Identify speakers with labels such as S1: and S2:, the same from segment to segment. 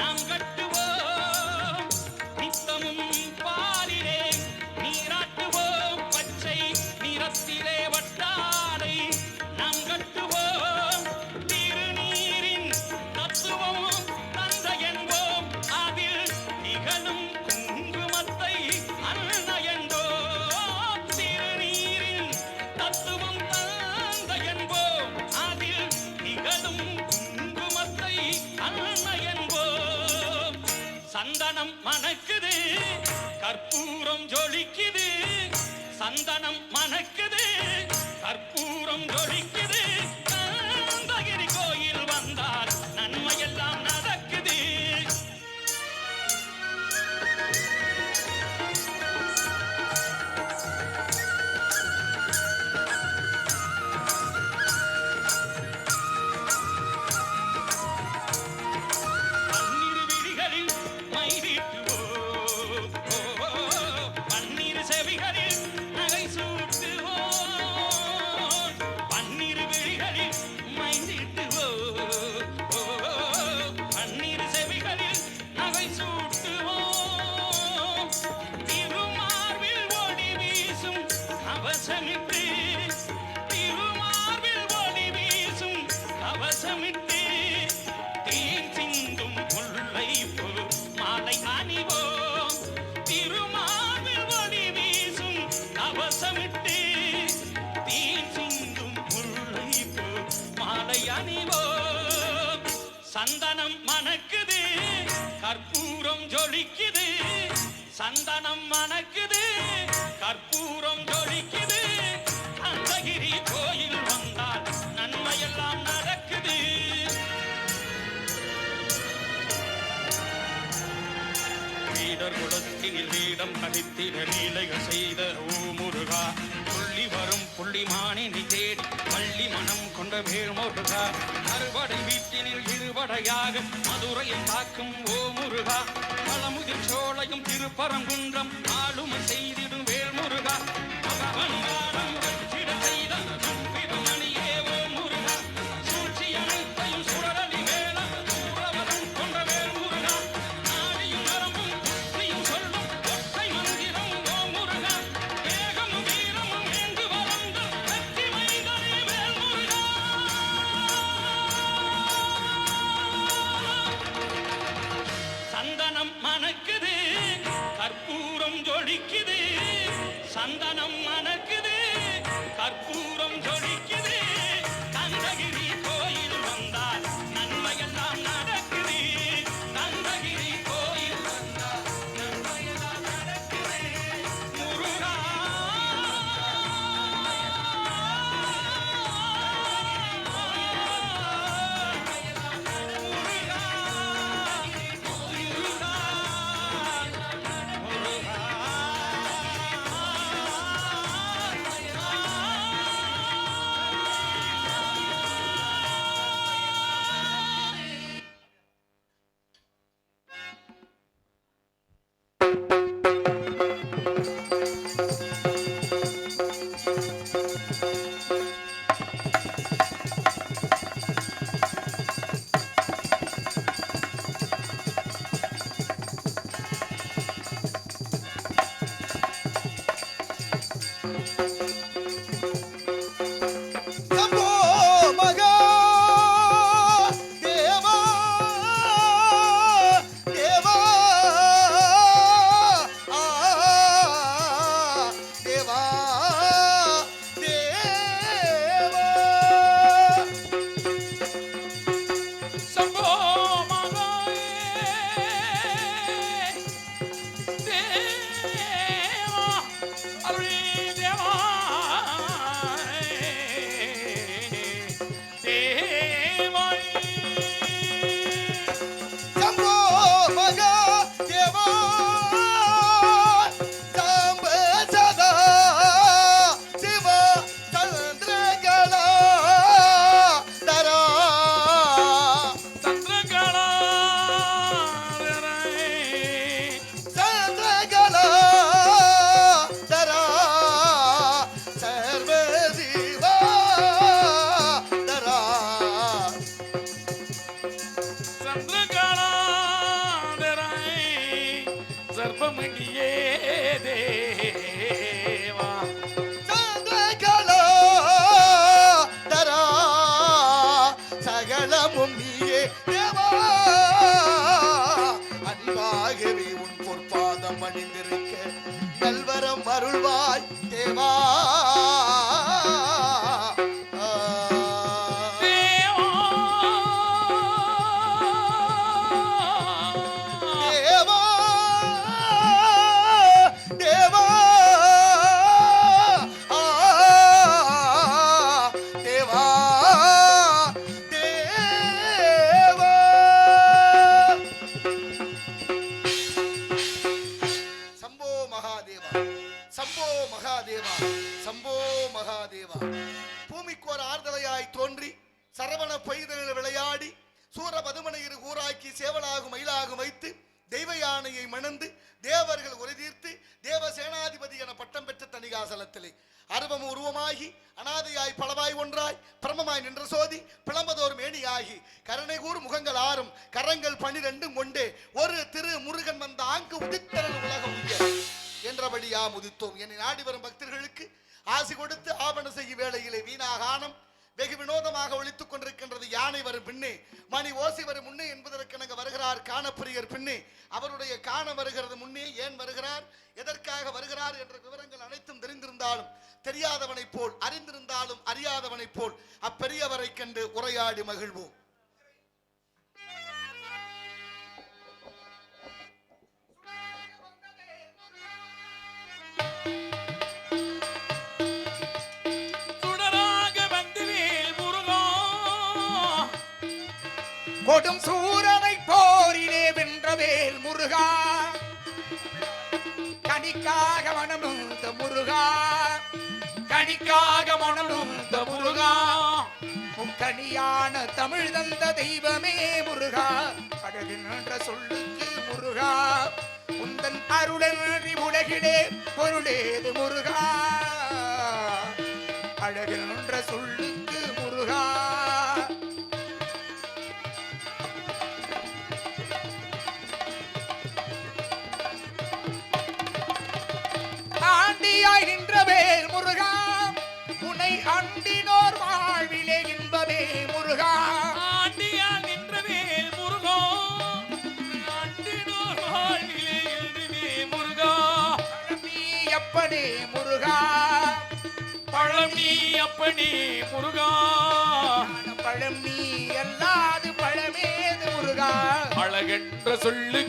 S1: I'm good to தனம் மணக்க கற்பூரம் ஜொலிக்குது. கந்தகிரி கோயில் வந்தால் நன்மையெல்லாம் நடக்குது. வீடர் குலத்தினில் வீடம் கழித்திட லீலைகள் செய்த ஓ முருகா புள்ளி வரும் புள்ளிமானி தேடி பள்ளி மனம் கொண்ட வேல்முருகா. அறுபடை வீட்டினில் இருபடையாக மதுரையை காக்கும் ஓ முருகா பழமுதிர் சோழையும் திருப்பரங்குன்றம் ஆளுமை
S2: செய்ய அருள்வாய் தேவா. பெற்ற அருவம் உருவமாகி அனாதையாய் பலவாய் ஒன்றாய் பிரமமாய் நின்ற சோதி பிளம்பதோர் மேனியாகி கருணை கூறு முகங்கள் ஆறும் கரங்கள் பனிரெண்டும் கொண்டே ஒரு திரு முருகன் வந்த ஆங்கு உதித்தரன் உலகம் உய்ய. என்றபடி உதித்தோம். என்னை நாடி வரும் பக்தர்களுக்கு ஆசி கொடுத்து ஆவண செய்யும் வேளையிலே வீணாகானம் வெகு வினோதமாக ஒழித்துக் கொண்டிருக்கின்றது யானை வரும் பின்னே மணி ஓசை வரும் முன்னே என்பதற்கெனங்க வருகிறார் காணப்பிரியர் பின்னே. அவருடைய காண வருகிறது முன்னே ஏன் வருகிறார்? எதற்காக வருகிறார் என்ற விவரங்கள் அனைத்தும் தெரிந்திருந்தாலும் தெரியாதவனைப் போல் அறிந்திருந்தாலும் அறியாதவனைப் போல் அப்பெரியவரை கண்டு உரையாடி மகிழ்வோம்.
S3: கொடும் சூரனை போரிலே வென்றவேல் முருகா. கனிக்காக மனமுந்த முருகா. கனிக்காக மனமுந்த முருகா. கனியான தமிழ் தந்த தெய்வமே முருகா. அழகு நின்ற சொல்லுக்கு முருகா. உந்தன் அருளன்றி உலகிலே பொருளேது முருகா. முருகா.
S4: பழம் நீ அப்பனே முருகா.
S3: பழம் நீ அல்லாது பழமேது முருகா.
S4: அழகென்ற சொல்லுக்கு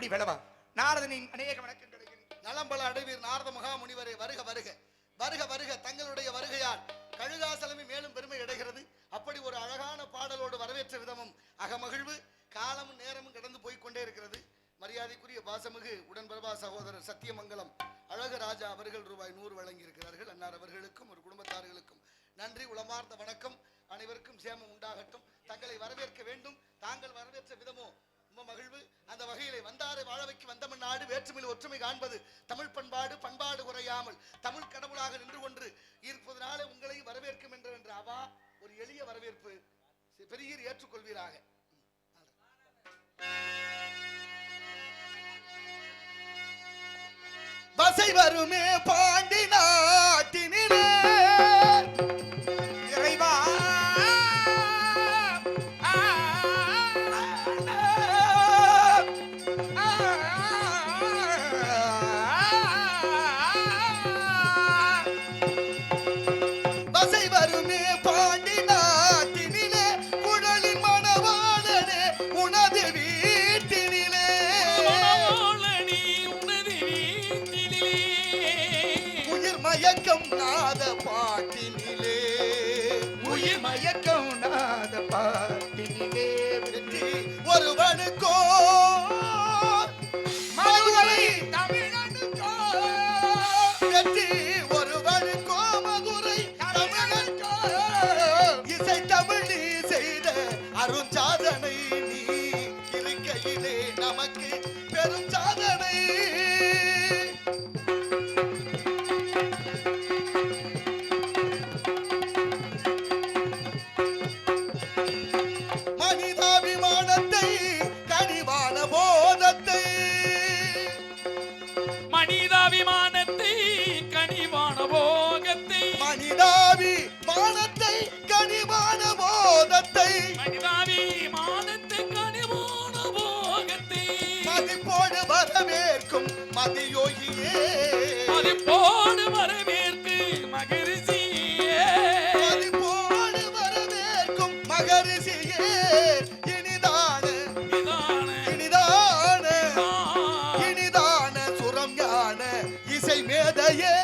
S3: எப்படி விளவா? நாரதனின் அநேக வணக்கங்களையும்
S2: நலம்பல அடைவீர் நாரத மகாமுனிவரே வருக வருக. வருக வருக தங்களுடைய வருகையால். கழுகாசலமே மேலும் பெருமை அடைகிறது. அப்படி ஒரு அழகான பாடலோடு வரவேற்ற விதமும் அகமகிழ்வு காலமும் நேரமும் கடந்து போய்கொண்டே இருக்கிறது. மரியாதைக்குரிய பாசமிகு உடன்பிரபா சகோதரர் சத்தியமங்கலம் அழகு ராஜா அவர்கள் ரூபாய் நூறு வழங்கி இருக்கிறார்கள் அன்னார் அவர்களுக்கும் ஒரு குடும்பத்தார்களுக்கும் நன்றி உளமார்ந்த வணக்கம். அனைவருக்கும் சேமம் உண்டாகட்டும். தங்களை வரவேற்க வேண்டும். தாங்கள் வரவேற்ற விதமோ ரொம்ப மகிழ்வு. அந்த வகையிலே வந்தாரை வாழவைக்கு வந்தமன் நாடு வேற்றுமையில் ஒற்றுமை காண்பது. தமிழ் பண்பாடு பண்பாடு குறையாமல் தமிழ் கடவுளாக நின்று கொண்டு இருப்பதனால உங்களை வரவேற்கும் என்ற என்ற அவா ஒரு எளிய வரவேற்பு. பெரிய ஏற்றுக்கொள்வீராக. வசை வருமே பாண்டி மயக்கம் நாத மதியோகியே
S4: அது போடு வரவேற்கு மகரிஷியே.
S2: மதிப்போடு வரவேற்கும் மகரிஷியே. இனிதான இனிதான
S4: நிதான
S2: இனிதான சுரம் ஞான இசை மேதையே.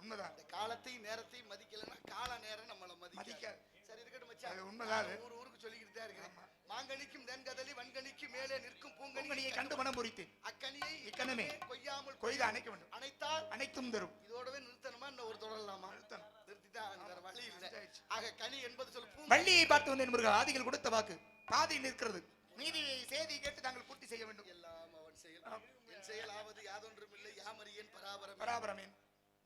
S3: உண்மைதான்.
S2: அந்த காலத்தையும் நேரத்தையும் மதிக்கலைன்னா கால நேரம் நம்மள மதிக்காது. சரி இருக்கட்டும் மச்சான்.
S3: உண்மைதான்.
S2: ஊர் ஊருக்கு சொல்லிக்கிட்டு தான் இருக்கிறேன். மாங்கனிக்கும் தென்கதலி வன்கனிக்கு மேலே நிற்கும் பூங்கனி.
S3: பூங்கனியை கண்டுமணம் முறித்தேன்.
S2: அக்கனியை
S3: இக்கணமே.
S2: கொய்யாமல்
S3: கொய்து அணைக்க வேண்டும்.
S2: அணைத்தால்
S3: அனைத்தும் தரும்.
S2: இதோடவே நிறுத்தணுமா? இன்னும் ஒரு தொடரலாமா?
S3: நிறுத்தணும்.
S2: நிறுத்திதான் வேற வழி இல்லை. ஆக கனி என்பது சொல் பூ
S3: வள்ளியை பார்த்து வந்தேன் முருகா ஆதிகள் கொடுத்த வாக்கு. பாதையில் நிற்கிறது. மீதி செய்தி கேட்டு தாங்கள் பூர்த்தி செய்ய வேண்டும்.
S2: எல்லாம் அவன் செயல். என் செயலாவது யாதொன்றும் இல்லை. யாமறியேன் பராபரம்
S3: பராபரமேன்.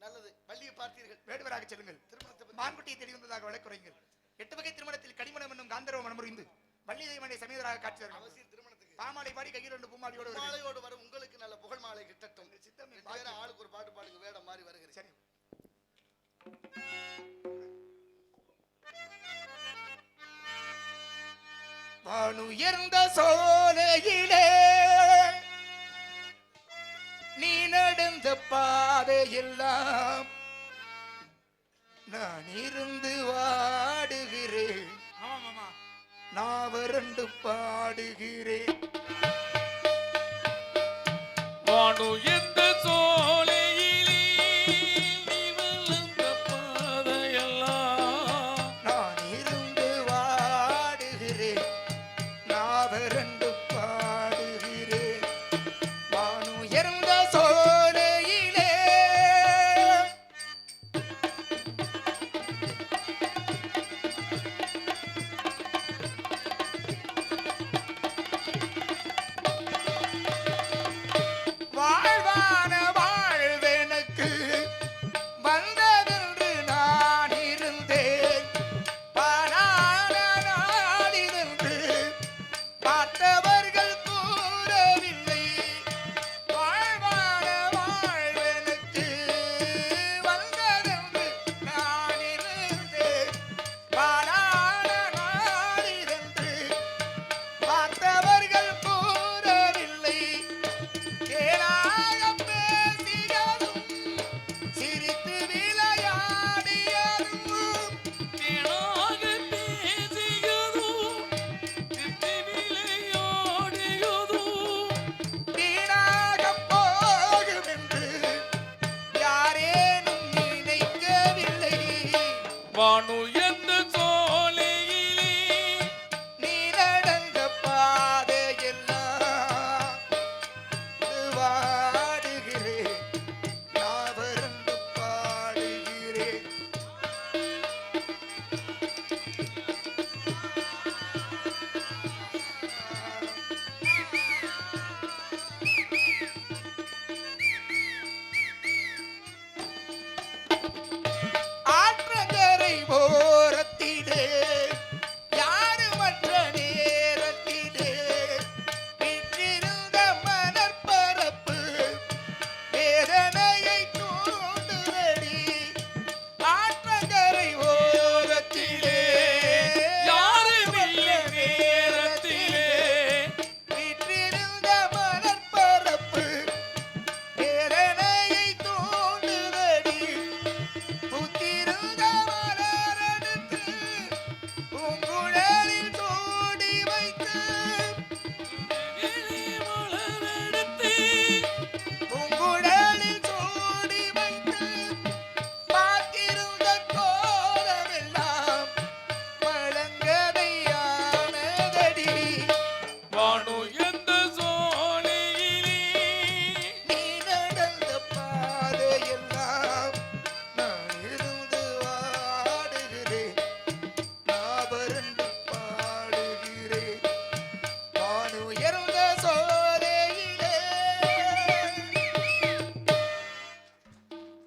S2: நல்லது. வள்ளியை பார்த்தீர்கள்.
S3: வேடுவராக செல்லுங்கள்.
S2: திருமணத்தை
S3: மான்குட்டியை தேடி வந்ததாக வழக்குரைங்கள் எட்டு வகை திருமணத்தில் கனிமணம் என்னும் காந்தர்வ மனமுறிந்து வள்ளி தெய்வனை சமேதராக காட்சி தருகிறார்
S2: அவசியம் திருமணத்துக்கு.
S3: பாமாலை பாடி கையில் ரெண்டு பூமாலையோடு.
S2: மாலையோடு வரும். உங்களுக்கு நல்ல புகழ் மாலை கிட்டட்டும்.
S3: சித்தமே
S2: ஆளுக்கு ஒரு பாட்டு பாடுங்க. வேடம் மாறி வருகிறேன்.
S3: சரி. வானுயர்ந்த சோலையிலே நீ நடந்த பாதையெல்லாம் நான் இருந்து வாடுகிறேன்.
S4: நான் வறண்டு
S3: பாடுகிறேன்.
S4: வானு எந்த